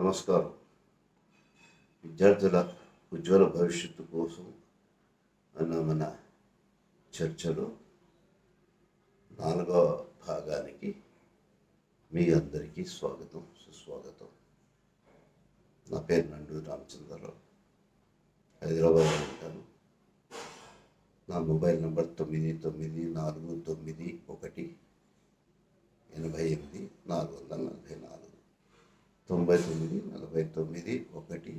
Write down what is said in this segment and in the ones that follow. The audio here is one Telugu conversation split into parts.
నమస్కారం. విద్యార్థుల ఉజ్వల భవిష్యత్తు కోసం అన్న మన చర్చలో నాలుగవ భాగానికి మీ అందరికీ స్వాగతం సుస్వాగతం. నా పేరు నండు రామచంద్రరావు. హైదరాబాద్లో ఉంటాను. నా మొబైల్ నెంబర్ తొమ్మిది తొమ్మిది నాలుగు తొమ్మిది ఒకటి ఎనభై ఎనిమిది నాలుగు వందల నలభై. తొంభై తొమ్మిది నలభై తొమ్మిది ఒకటి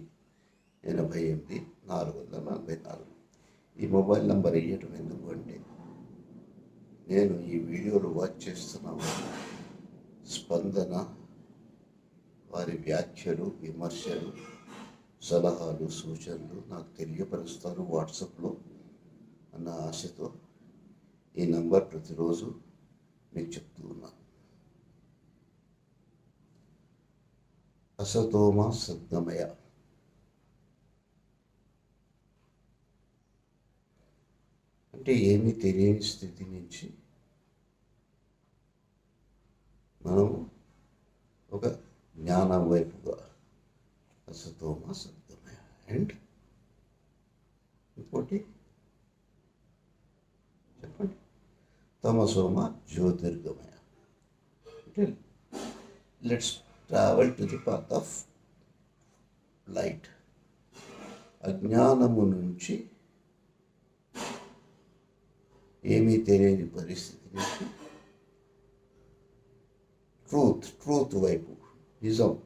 ఎనభై ఎనిమిది నాలుగు వందల నలభై నాలుగు. ఈ మొబైల్ నంబర్ ఇవ్వటం ఎందుకు అంటే నేను ఈ వీడియోలు వాచ్ చేస్తున్న స్పందన వారి వ్యాఖ్యలు విమర్శలు సలహాలు సూచనలు నాకు తెలియపరుస్తారు వాట్సాప్లో అన్న ఆశతో ఈ నంబర్ ప్రతిరోజు మీకు చెప్తాను. అసతోమ సద్గమయ అంటే ఏమీ తెలియని స్థితి నుంచి మనం ఒక జ్ఞానం వైపుగా అసతోమ సద్గమయ అండ్ ఇంకోటి చెప్పండి తమసోమ జ్యోతిర్గమయ అంటే let's travel to the path of light అజ్ఞానము నుంచి ఏమీ తెలియని పరిస్థితి నుంచి ట్రూత్ ట్రూత్ వైపు నిజం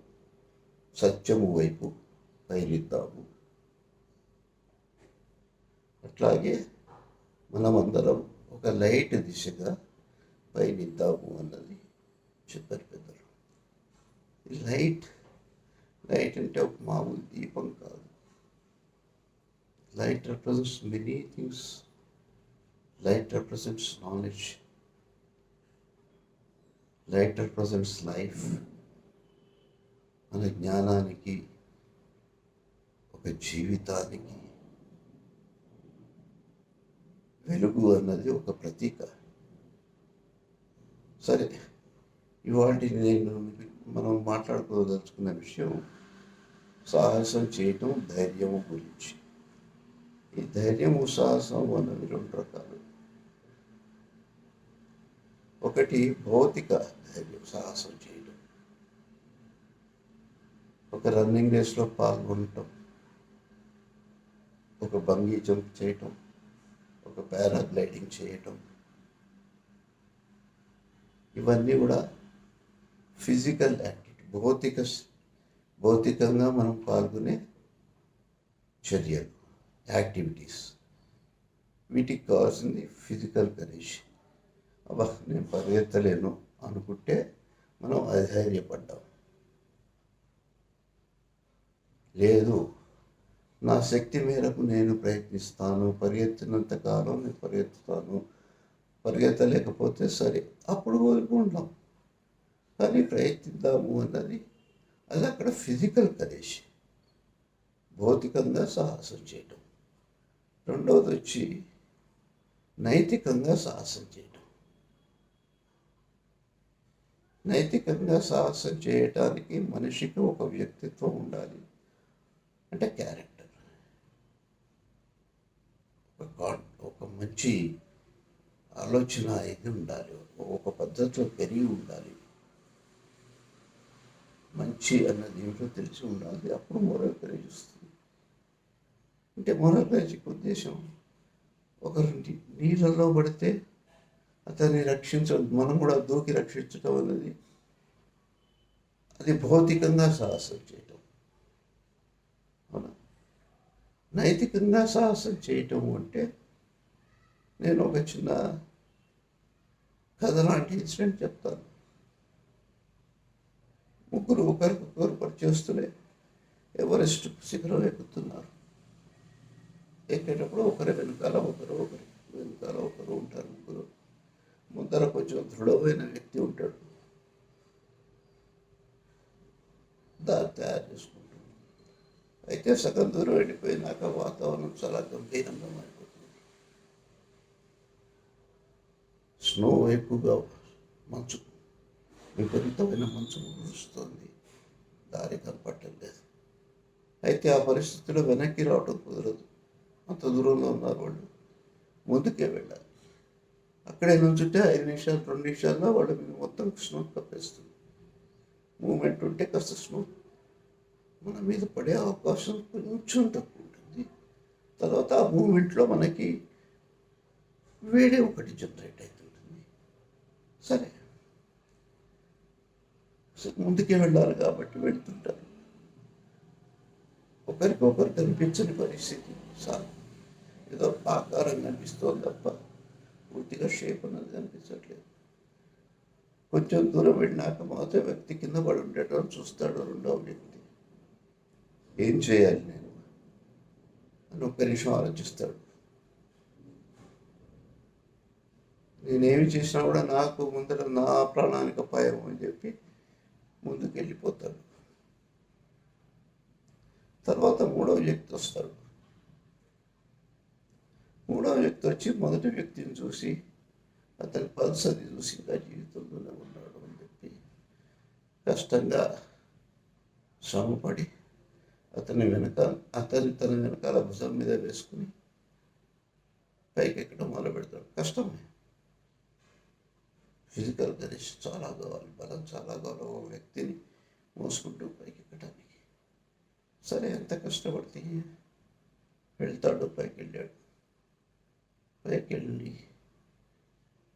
సత్యము వైపు పయనిద్దాము. అట్లాగే మనమందరం ఒక లైట్ దిశగా పయనిద్దాము అన్నది చెప్పారు పెద్దలు. లైట్ లైట్ అంటే ఒక మామూలు దీపం కాదు. Light represents many things light represents knowledge light represents life మన జ్ఞానానికి ఒక జీవితానికి వెలుగు అన్నది ఒక ప్రతీక. సరే ఇవాళ నేను మనం మాట్లాడుకోదలుచుకున్న విషయం సాహసం చేయటం ధైర్యము గురించి. ఈ ధైర్యము సాహసం అన్నవి రెండు రకాలు. ఒకటి భౌతిక ధైర్యం సాహసం చేయడం ఒక రన్నింగ్ రేస్లో పాల్గొనటం. ఒక బంగీ జంప్ చేయటం. ఒక పారాగ్లైడింగ్ చేయటం. ఇవన్నీ కూడా ఫిజికల్ యాక్టివిటీ భౌతిక భౌతికంగా మనం పాల్గొనే చర్యలు యాక్టివిటీస్. వీటికి కావాల్సింది ఫిజికల్ కరేజ్ అబ్బా నేను పరిగెత్తలేను అనుకుంటే మనం అధైర్యపడ్డాం. లేదు నా శక్తి మేరకు నేను ప్రయత్నిస్తాను పరిగెత్తినంత కాలం నేను పరిగెత్తుతాను పరిగెత్తలేకపోతే సరే అప్పుడు కోరుకుంటాం కానీ ప్రయత్నిద్దాము అన్నది. అది అక్కడ ఫిజికల్ కరేజ్ భౌతికంగా సాహసం చేయటం. రెండవది వచ్చి నైతికంగా సాహసం చేయటం. నైతికంగా సాహసం చేయటానికి మనిషికి ఒక వ్యక్తిత్వం ఉండాలి. అంటే క్యారెక్టర్ ఒక గాడ్ ఒక మంచి ఆలోచన ఇది ఉండాలి. ఒక పద్ధతిలో పెరిగి ఉండాలి. మంచి అన్నది ఏమిటో తెలిసి ఉండాలి. అప్పుడు మోరల్ కరేజ్ వస్తుంది. అంటే మోరల్ కరేజ్కి ఉద్దేశం ఒకరు నీళ్ళలో పడితే అతన్ని రక్షించ మనం కూడా దూకి రక్షించడం అన్నది అది భౌతికంగా సాహసం చేయటం. అవునా? నైతికంగా సాహసం చేయటం అంటే నేను ఒక చిన్న కథ లాంటి ఇన్సిడెంట్ చెప్తాను. ముగ్గురు ఒకరికొకరు పరిచేస్తూనే ఎవరెస్ట్ శిఖరం ఎక్కుతున్నారు. ఎక్కేటప్పుడు ఒకరి వెనకాల ఒకరు ఒకరి వెనకాల ఒకరు ఉంటారు ముగ్గురు. ముందర కొంచెం దృఢమైన వ్యక్తి ఉంటాడు. దాన్ని తయారు చేసుకుంటాడు. అయితే సగం దూరం వెళ్ళిపోయినాక వాతావరణం చాలా గంభీరంగా మారిపోతుంది. స్నో ఎక్కువగా మంచు విపరీతమైన మంచు కురుస్తోంది దారి కనపట్ల అయితే ఆ పరిస్థితిలో వెనక్కి రావడం కుదరదు. అంత దూరంలో ఉన్నారు వాళ్ళు. ముందుకే వెళ్ళాలి. అక్కడే నుంచుంటే ఐదు నిమిషాలు రెండు నిమిషాల్లో వాళ్ళు మీద మొత్తం స్నో కప్పేస్తుంది. మూమెంట్ ఉంటే కాస్త స్నో మన మీద పడే అవకాశం కొంచెం తక్కువ ఉంటుంది. తర్వాత ఆ మూమెంట్లో మనకి వేడి ఒకటి జనరేట్ అవుతుంటుంది. సరే, ముందుకే వెళ్ళాలి కాబట్టి వెళ్తుంటారు. ఒకరికొకరు కనిపించని పరిస్థితి. సార్ ఏదో ఆకారం కనిపిస్తోంది తప్ప పూర్తిగా షేప్ అన్నది కనిపించట్లేదు. కొంచెం దూరం వెళ్ళినాక మొదటి వ్యక్తి కింద పడి ఉండటం చూస్తాడు రెండవ వ్యక్తి. ఏం చేయాలి నేను? అని ఒక్క నిమిషం ఆలోచిస్తాడు. నేనేమి చేసినా కూడా నాకు ముందర నా ప్రాణానికి అపాయం అని చెప్పి ముందుకు వెళ్ళిపోతాడు తర్వాత మూడవ వ్యక్తి వస్తాడు. మూడవ వ్యక్తి వచ్చి మొదటి వ్యక్తిని చూసి అతని పరిస్థితి చూసి ఇంకా జీవితంలోనే ఉన్నాడు అని చెప్పి కష్టంగా శ్రమపడి అతని వెనక అతని తన వెనకాల భుజం మీద వేసుకుని పైకి ఎక్కడం మొదలు పెడతాడు కష్టమే. ఫిజికల్ గణేష్ చాలా కావాలి బలం చాలా కావాలి ఒక వ్యక్తిని మోసుకుంటూ పైకి ఎక్కడానికి సరే ఎంత కష్టపడితే వెళ్తాడు పైకి వెళ్ళాడు పైకి వెళ్ళి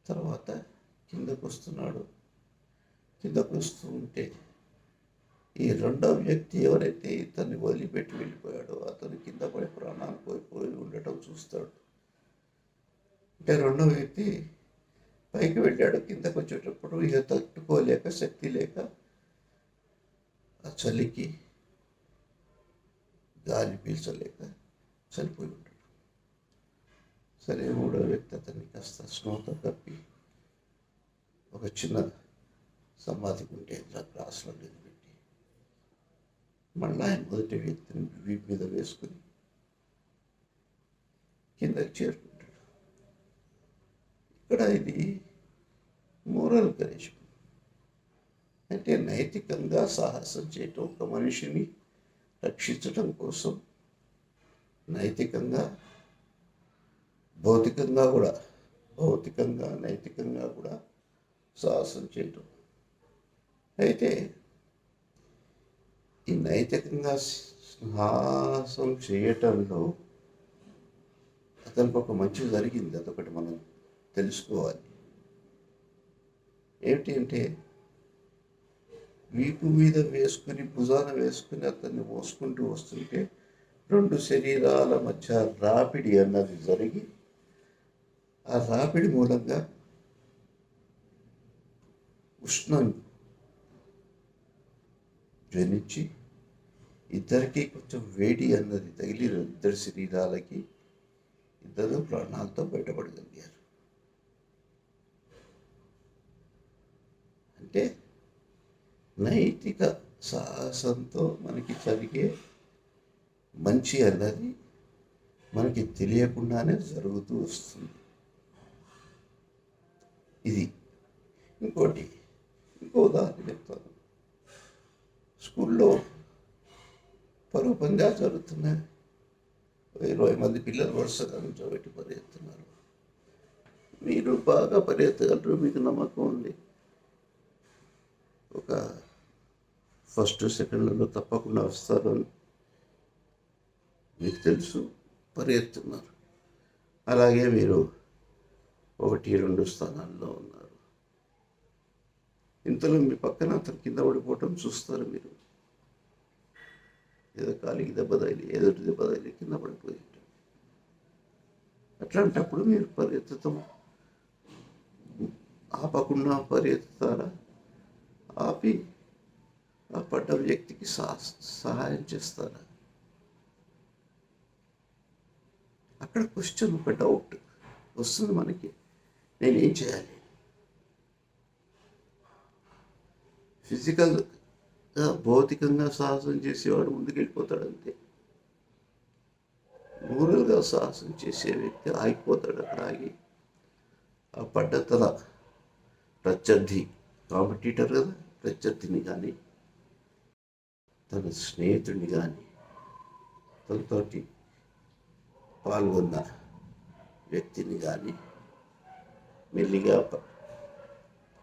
తర్వాత కిందకు వస్తున్నాడు కిందకు వస్తూ ఉంటే ఈ రెండవ వ్యక్తి ఎవరైతే ఇతన్ని వదిలిపెట్టి వెళ్ళిపోయాడో అతను కింద పడి ప్రాణాలు పోయిపోయి ఉండటం చూస్తాడు. అంటే రెండవ వ్యక్తి పైకి వెళ్ళాడు. కిందకు వచ్చేటప్పుడు ఇక తట్టుకోలేక శక్తి లేక ఆ చలికి గాలి పీల్చలేక చనిపోయి ఉంటాడు. సరే మూడో వ్యక్తి అతన్ని కాస్త స్నోతో కప్పి ఒక చిన్న సమాధి ఉంటే ఇట్లా గ్లాసులో మీద పెట్టి మళ్ళీ ఆయన మొదటి వ్యక్తిని వీపు మీద వేసుకుని కిందకి చేరుకుంటాడు ఇక్కడ ఇది మోరల్ కరేజ్ అంటే నైతికంగా సాహసం చేయటం ఒక మనిషిని రక్షించటం కోసం నైతికంగా భౌతికంగా కూడా భౌతికంగా నైతికంగా కూడా సాహసం చేయటం. అయితే ఈ నైతికంగా సాహసం చేయటంలో అతనికి ఒక మంచి జరిగింది. అదొకటి మనం తెలుసుకోవాలి. ఏమిటి అంటే వీపు మీద వేసుకుని భుజాన వేసుకుని అతన్ని మోసుకుంటూ వస్తుంటే రెండు శరీరాల మధ్య రాపిడి అన్నది జరిగి ఆ రాపిడి మూలంగా ఉష్ణం జ్వనించి ఇద్దరికి కొంచెం వేడి అన్నది తగిలి ఇద్దరి శరీరాలకి ఇద్దరు ప్రాణాలతో బయటపడగలిగారు. అంటే నైతిక సాహసంతో మనకి చదివే మంచి అన్నది మనకి తెలియకుండానే జరుగుతూ వస్తుంది. ఇది. ఇంకోటి ఇంకో ఉదాహరణ చెప్తాను. స్కూల్లో పరుగు పందాలు జరుగుతున్నాయి ఇరవై మంది పిల్లలు వరుసగా నుంచోబెట్టి పరిగెత్తున్నారు. మీరు బాగా పరిగెత్తగలరు మీకు నమ్మకం ఉంది. ఒక ఫస్ట్ సెకండ్లలో తప్పకుండా వస్తారు అని మీకు తెలుసు పరిగెత్తున్నారు. అలాగే మీరు ఒకటి రెండు స్థానాల్లో ఉన్నారు. ఇంతలో మీ పక్కన అతను కింద పడిపోవటం చూస్తారు మీరు. ఏదో కాలికి దెబ్బ తగిలి ఏదో దెబ్బ తగిలి కింద పడిపోయి అట్లాంటప్పుడు మీరు పరిగెత్తుతాం. ఆపకుండా పరిగెత్తుతారా? ఆపి ఆ పడ్డ వ్యక్తికి సహ సహాయం చేస్తారా అక్కడ క్వశ్చన్ ఒక డౌట్ వస్తుంది మనకి. నేను ఏం చేయాలి? ఫిజికల్గా భౌతికంగా సాహసం చేసేవాడు ముందుకెళ్ళిపోతాడు అంతే. మోరల్గా సాహసం చేసే వ్యక్తి ఆగిపోతాడు అక్కడ ఆగి. ఆ పడ్డ తన ప్రత్యర్థి కాంపిటీటర్ కదా ప్రత్యర్థిని కానీ తన స్నేహితుడిని కానీ తనతోటి పాల్గొన్న వ్యక్తిని కానీ మెల్లిగా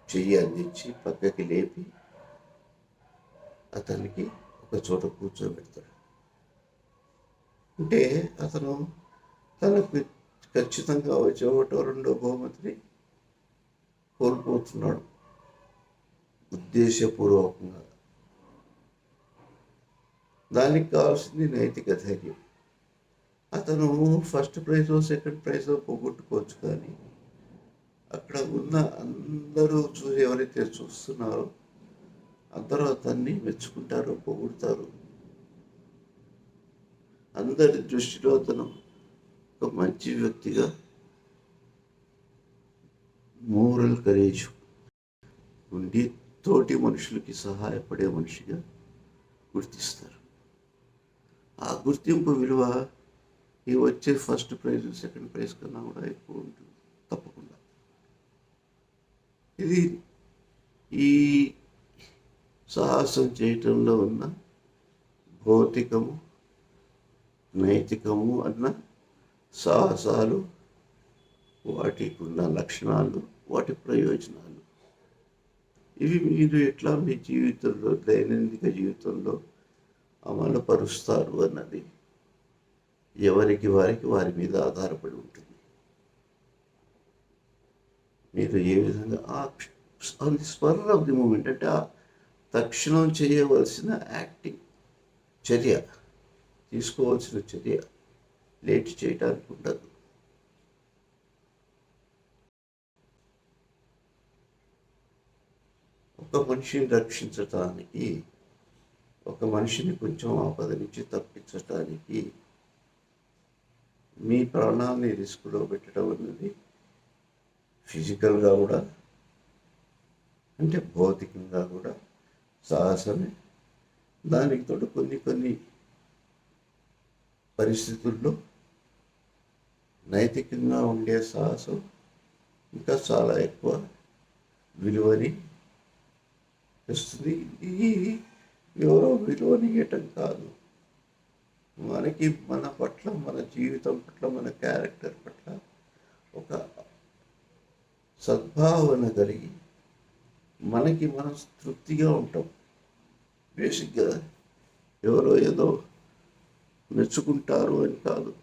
చెయ్యి అందించి పక్కకి లేపి అతనికి ఒక చోట కూర్చోబెడతాడు. అంటే అతను తనకు ఖచ్చితంగా వచ్చే ఒకటో రెండో బహుమతిని కోల్పోతున్నాడు. ఉద్దేశపూర్వకంగా. దానికి కావాల్సింది నైతిక ధైర్యం. అతను ఫస్ట్ ప్రైజో సెకండ్ ప్రైజో పోగొట్టుకోవచ్చు కానీ అక్కడ ఉన్న అందరూ చూసి ఎవరైతే చూస్తున్నారో అందరూ అతన్ని మెచ్చుకుంటారు పొగుడుతారు. అందరి దృష్టిలో అతను ఒక మంచి వ్యక్తిగా మోరల్ కరేజ్ ఉండి తోటి మనుషులకి సహాయపడే మనిషిగా గుర్తిస్తారు. ఆ గుర్తింపు విలువ ఈ వచ్చే ఫస్ట్ ప్రైజ్ సెకండ్ ప్రైజ్ కన్నా కూడా ఎక్కువ ఉంటుంది. తప్పకుండా. ఇది ఈ సాహసం చేయటంలో ఉన్న భౌతికము నైతికము అన్న సాహసాలు వాటికి ఉన్న లక్షణాలు వాటి ప్రయోజనాలు. ఇవి మీరు ఎట్లా మీ జీవితంలో దైనందిక జీవితంలో అమలుపరుస్తారు అన్నది ఎవరికి వారికి వారి మీద ఆధారపడి ఉంటుంది. మీరు ఏ విధంగా on the spur of the moment అంటే ఆ తక్షణం చేయవలసిన యాక్టింగ్ చర్య తీసుకోవాల్సిన చర్య లేట్ చేయడానికి ఉండదు. ఒక మనిషిని రక్షించటానికి ఒక మనిషిని కొంచెం ఆపద నుంచి తప్పించటానికి మీ ప్రాణాన్ని రిస్క్లో పెట్టడం అనేది ఫిజికల్గా కూడా అంటే భౌతికంగా కూడా సాహసమే. దానికి తోడు కొన్ని కొన్ని పరిస్థితుల్లో నైతికంగా ఉండే సాహసం ఇంకా చాలా ఎక్కువ విలువని తెస్తుంది ఇది ఎవరో విలువనియటం కాదు. మనకి మన పట్ల మన జీవితం పట్ల మన క్యారెక్టర్ పట్ల ఒక సద్భావన కలిగి మనకి మనం తృప్తిగా ఉంటాం. బేసిక్గా ఎవరో ఏదో మెచ్చుకుంటారు అని కాదు.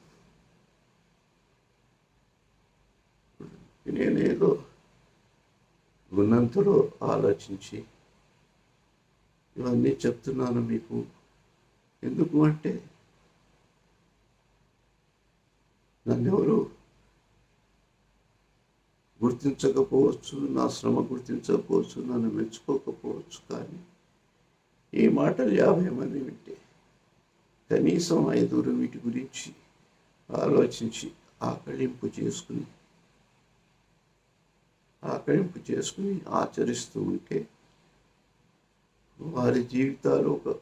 నేనేదో ఉన్నంతలో ఆలోచించి ఇవన్నీ చెప్తున్నాను మీకు. ఎందుకు అంటే నన్ను ఎవరు గుర్తించకపోవచ్చు నా శ్రమ గుర్తించకపోవచ్చు నన్ను మెచ్చుకోకపోవచ్చు కానీ ఈ మాటలు యాభై మంది వింటే కనీసం ఐదుగురు వీటి గురించి ఆలోచించి ఆకళింపు చేసుకుని ఆకళింపు చేసుకుని ఆచరిస్తూ ఉంటే వారి జీవితాలు ఒక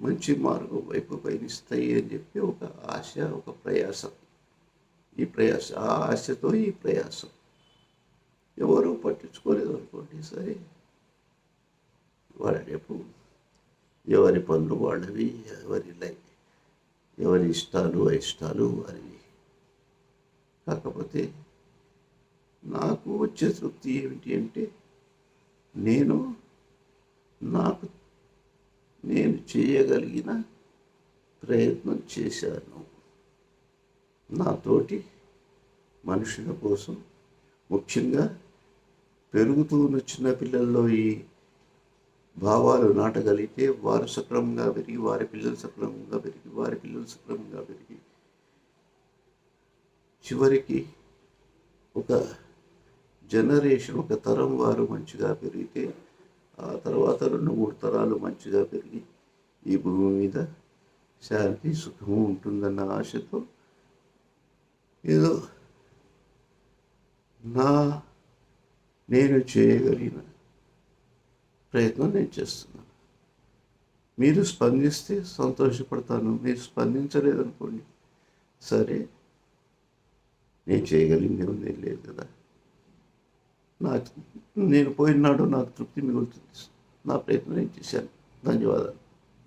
మంచి మార్గం వైపు పయనిస్తాయి అని చెప్పి ఒక ఆశ ఒక ప్రయాసం. ఈ ప్రయాస ఆ ఆశతో ఈ ప్రయాసం. ఎవరు పట్టించుకోలేదు అనుకోండి సరే. వాళ్ళ రేపు ఎవరి పనులు వాళ్ళవి ఎవరి లై ఎవరి ఇష్టాలు అయిష్టాలు వారివి. కాకపోతే నాకు వచ్చే తృప్తి ఏమిటి అంటే నేను నాకు నేను చేయగలిగిన ప్రయత్నం చేశాను. నాతోటి మనుషుల కోసం ముఖ్యంగా పెరుగుతూ చిన్న చిన్నపిల్లల్లో ఈ భావాలు నాటగలిగితే వారు సక్రమంగా పెరిగి వారి పిల్లలు సక్రమంగా పెరిగి వారి పిల్లలు సక్రమంగా పెరిగి చివరికి ఒక జనరేషన్ ఒక తరం వారు మంచిగా పెరిగితే ఆ తర్వాత రెండు మూడు తరాలు మంచిగా పెరిగి ఈ భూమి మీద శాంతి సుఖము ఉంటుందన్న ఆశతో ఏదో నా నేను చేయగలిగిన ప్రయత్నం నేను చేస్తున్నాను. మీరు స్పందిస్తే సంతోషపడతాను. మీరు స్పందించలేదనుకోండి. సరే నేను చేయగలిగింది ఉంది లేదు కదా. నాకు నేను పోయినాడు నాకు తృప్తి మిగులుతుంది నా ప్రయత్నం నేను చేశాను. ధన్యవాదాలు.